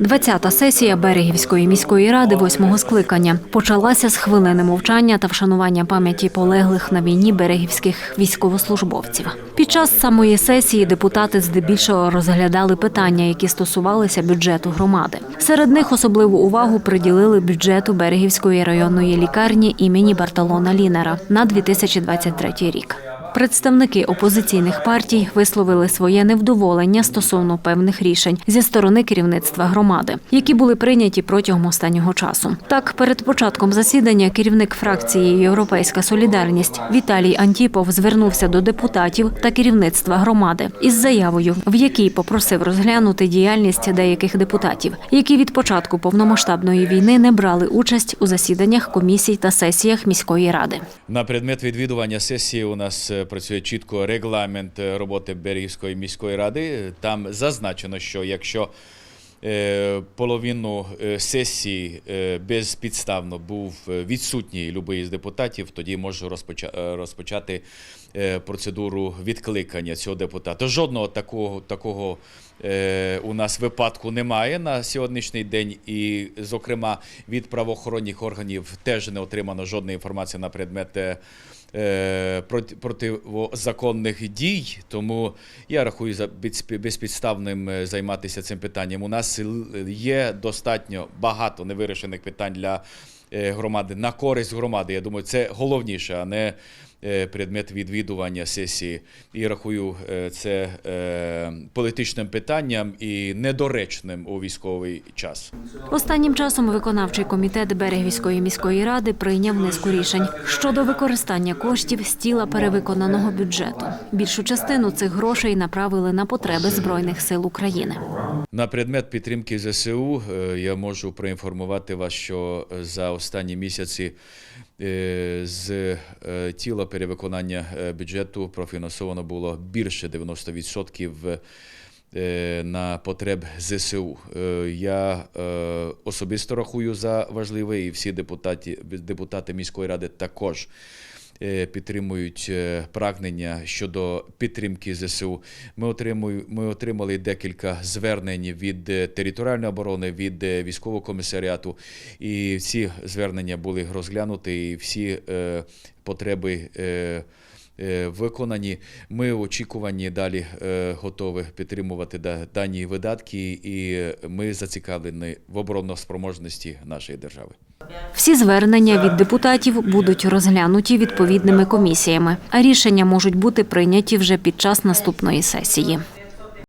20-та сесія Берегівської міської ради восьмого скликання почалася з хвилини мовчання та вшанування пам'яті полеглих на війні берегівських військовослужбовців. Під час самої сесії депутати здебільшого розглядали питання, які стосувалися бюджету громади. Серед них особливу увагу приділили бюджету Берегівської районної лікарні імені Бартолона Лінера на 2023 рік. Представники опозиційних партій висловили своє невдоволення стосовно певних рішень зі сторони керівництва громади, які були прийняті протягом останнього часу. Так, перед початком засідання керівник фракції Європейська Солідарність Віталій Антіпов звернувся до депутатів та керівництва громади із заявою, в якій попросив розглянути діяльність деяких депутатів, які від початку повномасштабної війни не брали участь у засіданнях комісій та сесіях міської ради. На предмет відвідування сесії у нас е, працює чітко регламент е, роботи Берегівської міської ради. Там зазначено, що якщо е, половину е, сесії безпідставно був відсутній любий з депутатів, тоді можу розпочати процедуру відкликання цього депутата. Жодного такого, такого у нас випадку немає на сьогоднішній день, і, зокрема, від правоохоронних органів теж не отримано жодної інформації на предмет. Е, е, протизаконних дій, тому я рахую за безпі- безпідставним е, займатися цим питанням. У нас є достатньо багато невирішених питань для е, громади на користь громади. Я думаю, це головніше, а не е, предмет відвідування сесії. І рахую е, це е, політичним питанням і недоречним у військовий час. Останнім часом виконавчий комітет Берегівської міської ради прийняв низку рішень щодо використання коштів з тіла перевиконаного бюджету. Більшу частину цих грошей направили на потреби збройних сил України. На предмет підтримки ЗСУ е, я можу проінформувати вас, що е, за останні місяці е, з тіла перевиконання бюджету профінансовано було більше 90% е, на потреб ЗСУ. Я особисто рахую за важливе, і всі депутати, депутати міської ради також підтримують е, прагнення щодо підтримки ЗСУ. Ми отримую, ми отримали декілька звернень від е, територіальної оборони, від е, військового комісаріату, і всі звернення були розглянуті, і всі е, потреби. Е, е, Виконані, ми в очікуванні далі е, готові підтримувати дані видатки, і ми зацікавлені в оборонноспроможності нашої держави. Всі звернення від депутатів будуть розглянуті відповідними комісіями, а рішення можуть бути прийняті вже під час наступної сесії.